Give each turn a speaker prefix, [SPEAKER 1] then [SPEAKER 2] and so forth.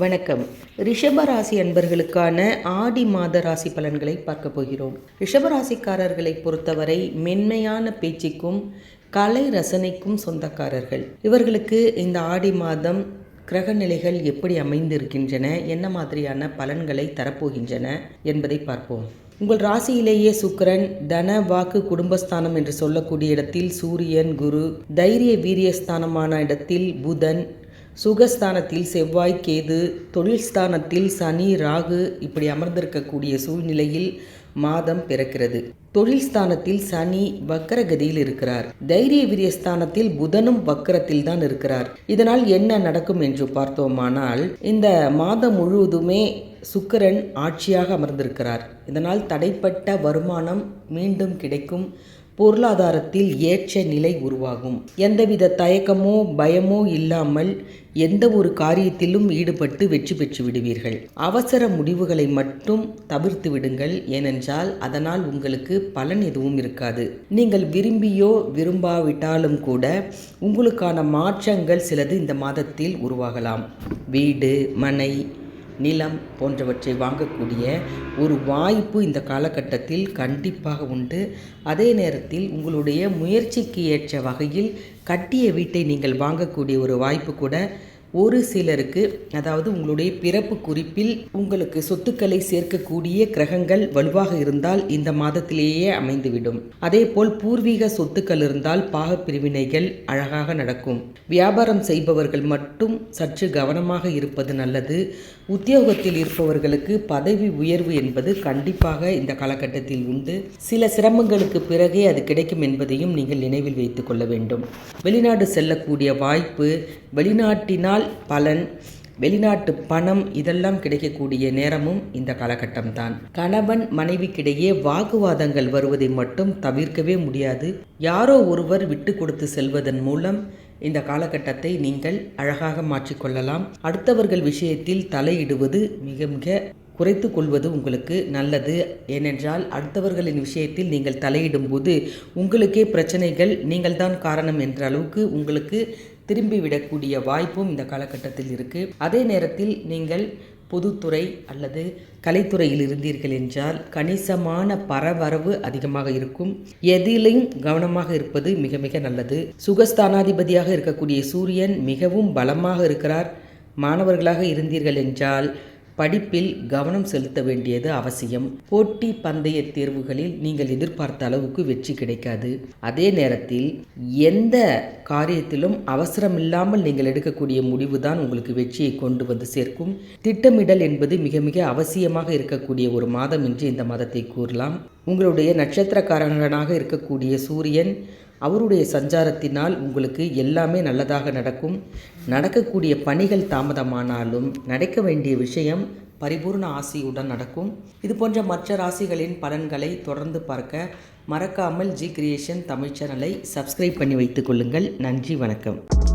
[SPEAKER 1] வணக்கம். ரிஷபராசி அன்பர்களுக்கான ஆடி மாத ராசி பலன்களை பார்க்க போகிறோம். ரிஷபராசிக்காரர்களை பொறுத்தவரை மென்மையான பேச்சுக்கும் கலை ரசனைக்கும் சொந்தக்காரர்கள். இவர்களுக்கு இந்த ஆடி மாதம் கிரக நிலைகள் எப்படி அமைந்திருக்கின்றன என்ன மாதிரியான பலன்களை தரப்போகின்றன என்பதை பார்ப்போம். உங்கள் ராசியிலேயே சுக்கரன் தன வாக்கு குடும்பஸ்தானம் என்று சொல்லக்கூடிய இடத்தில் சூரியன் குரு தைரிய வீரியஸ்தானமான இடத்தில் புதன் சுகஸ்தானத்தில் செவ்வாய் கேது தொழில் ஸ்தானத்தில் சனி ராகு இப்படி அமர்ந்திருக்கக்கூடிய சூழ்நிலையில் மாதம் பிறக்கிறது. தொழில் ஸ்தானத்தில் சனி வக்கரகதியில் இருக்கிறார். தைரிய வீரியஸ்தானத்தில் புதனும் வக்கரத்தில் தான் இருக்கிறார். இதனால் என்ன நடக்கும் என்று பார்த்தோமானால் இந்த மாதம் முழுவதுமே சுக்கரன் ஆட்சியாக அமர்ந்திருக்கிறார். இதனால் தடைப்பட்ட வருமானம் மீண்டும் கிடைக்கும். பொருளாதாரத்தில் ஏற்ற நிலை உருவாகும். எந்தவித தயக்கமோ பயமோ இல்லாமல் எந்த ஒரு காரியத்திலும் ஈடுபட்டு வெற்றி பெற்று விடுவீர்கள். அவசர முடிவுகளை மட்டும் தவிர்த்து விடுங்கள். ஏனென்றால் அதனால் உங்களுக்கு பலன் எதுவும் இருக்காது. நீங்கள் விரும்பியோ விரும்பாவிட்டாலும் கூட உங்களுக்கான மாற்றங்கள் சிலது இந்த மாதத்தில் உருவாகலாம். வீடு மனை நிலம் போன்றவற்றை வாங்கக்கூடிய ஒரு வாய்ப்பு இந்த காலகட்டத்தில் கண்டிப்பாக உண்டு. அதே நேரத்தில் உங்களுடைய முயற்சிக்கு ஏற்ற வகையில் கட்டிய வீட்டை நீங்கள் வாங்கக்கூடிய ஒரு வாய்ப்பு கூட ஒரு சிலருக்கு அதாவது உங்களுடைய பிறப்பு குறிப்பில் உங்களுக்கு சொத்துக்களை சேர்க்கக்கூடிய கிரகங்கள் வலுவாக இருந்தால் இந்த மாதத்திலேயே அமைந்துவிடும். அதே போல் பூர்வீக சொத்துக்கள் இருந்தால் பாக பிரிவினைகள் அழகாக நடக்கும். வியாபாரம் செய்பவர்கள் மட்டும் சற்று கவனமாக இருப்பது நல்லது. உத்தியோகத்தில் இருப்பவர்களுக்கு பதவி உயர்வு என்பது கண்டிப்பாக இந்த காலகட்டத்தில் உண்டு. சில சிரமங்களுக்கு பிறகே அது கிடைக்கும் என்பதையும் நீங்கள் நினைவில் வைத்துக் கொள்ள வேண்டும். வெளிநாடு செல்லக்கூடிய வாய்ப்பு வெளிநாட்டினால் பலன் வெளிநாட்டு பணம் இதெல்லாம் கிடைக்கக்கூடிய நேரமும் இந்த காலகட்டம்தான். கணவன் மனைவிக்கிடையே வாக்குவாதங்கள் வருவதை மட்டும் தவிர்க்கவே முடியாது. யாரோ ஒருவர் விட்டு கொடுத்து செல்வதன் மூலம் இந்த காலகட்டத்தை நீங்கள் அழகாக மாற்றிக்கொள்ளலாம் அடுத்தவர்கள் விஷயத்தில் தலையிடுவது மிக மிக குறைத்து கொள்வது உங்களுக்கு நல்லது. ஏனென்றால் அடுத்தவர்களின் விஷயத்தில் நீங்கள் தலையிடும் போது உங்களுக்கே பிரச்சனைகள் நீங்கள்தான் காரணம் என்ற அளவுக்கு உங்களுக்கு திரும்பிவிடக்கூடிய வாய்ப்பும் இந்த காலகட்டத்தில் இருக்குது அதே நேரத்தில் நீங்கள் பொதுத்துறை அல்லது கலைத்துறையில் இருந்தீர்கள் என்றால் கணிசமான பரவரவு அதிகமாக இருக்கும். எதிலும் கவனமாக இருப்பது மிக மிக நல்லது. சுகஸ்தானாதிபதியாக இருக்கக்கூடிய சூரியன் மிகவும் பலமாக இருக்கிறார். மாணவர்களாக இருந்தீர்கள் என்றால் படிப்பில் கவனம் செலுத்த வேண்டியது அவசியம். போட்டி பந்தய தேர்வுகளில் நீங்கள் எதிர்பார்த்த அளவுக்கு வெற்றி கிடைக்காது. அதே நேரத்தில் எந்த காரியத்திலும் அவசரமில்லாமல் நீங்கள் எடுக்கக்கூடிய முடிவு தான் உங்களுக்கு வெற்றியை கொண்டு வந்து சேர்க்கும். திட்டமிடல் என்பது மிக மிக அவசியமாக இருக்கக்கூடிய ஒரு மாதம் என்று இந்த மாதத்தை கூறலாம். உங்களுடைய நட்சத்திரக்காரங்களாக இருக்கக்கூடிய சூரியன் அவருடைய சஞ்சாரத்தினால் உங்களுக்கு எல்லாமே நல்லதாக நடக்கும். நடக்கக்கூடிய பணிகள் தாமதமானாலும் நடக்க வேண்டிய விஷயம் பரிபூர்ண ஆசியுடன் நடக்கும். இது போன்ற மற்ற ராசிகளின் பலன்களை தொடர்ந்து பார்க்க மறக்காமல் ஜி கிரியேஷன் தமிழ் சேனலை சப்ஸ்கிரைப் பண்ணி வைத்துக் கொள்ளுங்கள். நன்றி வணக்கம்.